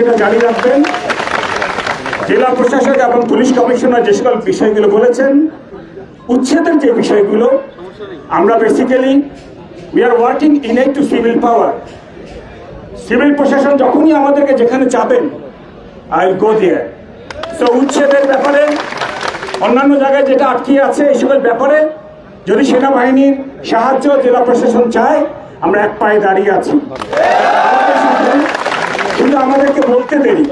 যেটা জারি রাখবেন, জেলা প্রশাসক এবং পুলিশ কমিশনার যে সকল বিষয়গুলো বলেছেন, উচ্ছেদের যে বিষয়গুলো, আমরা basically we are working in aid to civil power civil প্রশাসন যখনই আমাদেরকে যেখানে চাবেন আই গো দেয়ার সো উচ্ছেদের ব্যাপারে, অন্যান্য জায়গায় যেটা আটকে আছে এই সকল ব্যাপারে, যদি সেনাবাহিনীর সাহায্য জেলা প্রশাসন চায়, আমরা এক পায়ে দাঁড়িয়ে আছি। কিন্তু আমাদেরকে বলতে দেরি।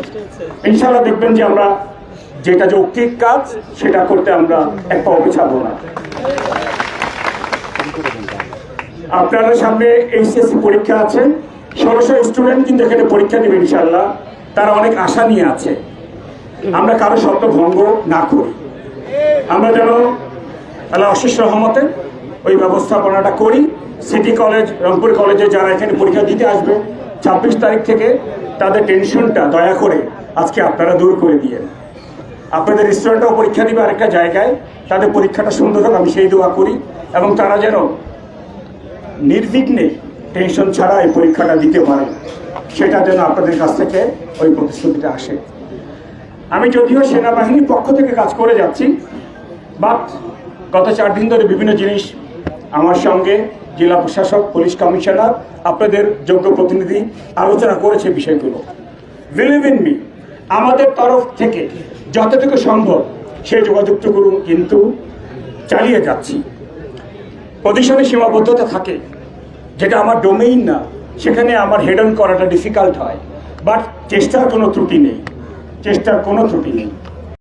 ইনশাল্লাহ দেখবেন যে আমরা যেটা যৌক্তিক কাজ, সেটা করতে আমরা এক পাও না। আপনাদের সামনে এইচএসসি পরীক্ষা আছে। ষোলোশো স্টুডেন্ট কিন্তু এখানে পরীক্ষা দেবে ইনশাল্লাহ তারা অনেক আশা নিয়ে আছে। আমরা কারও শব্দ ভঙ্গ না করি। আমরা যেন আল্লাহ অশেষ রহমতে ওই ব্যবস্থাপনাটা করি। সিটি কলেজ, রংপুর কলেজে যারা এখানে পরীক্ষা দিতে আসবে ছাব্বিশ তারিখ থেকে তাদের টেনশনটা দয়া করে আজকে আপনারা দূর করে দিয়ে আপনাদের স্টুডেন্টরাও পরীক্ষা দিবে আরেকটা জায়গায়। তাদের পরীক্ষাটা সুন্দর হোক, আমি সেই দোয়া করি। এবং তারা যেন নির্বিঘ্নে টেনশন ছাড়া এই পরীক্ষাটা দিতে পারে, সেটা যেন আপনাদের কাছ থেকে ওই প্রতিশ্রুতিটা আসে। আমি যদিও সেনাবাহিনীর পক্ষ থেকে কাজ করে যাচ্ছি বাট গত চার দিন ধরে বিভিন্ন জিনিস আমার সঙ্গে জেলা প্রশাসক, পুলিশ কমিশনার, আপনাদের যোগ্য প্রতিনিধি আলোচনা করেছে বিষয়গুলো। বিলিভ ইন মি আমাদের তরফ থেকে যতটুকু সম্ভব সেই যোগাযোগটুকু কিন্তু চালিয়ে যাচ্ছি। পজিশনে সীমাবদ্ধতা থাকে, যেটা আমার ডোমেইন না, সেখানে আমার হেড অন করাটা ডিফিকাল্ট হয় বাট চেষ্টার কোনো ত্রুটি নেই, চেষ্টার কোনো ত্রুটি নেই।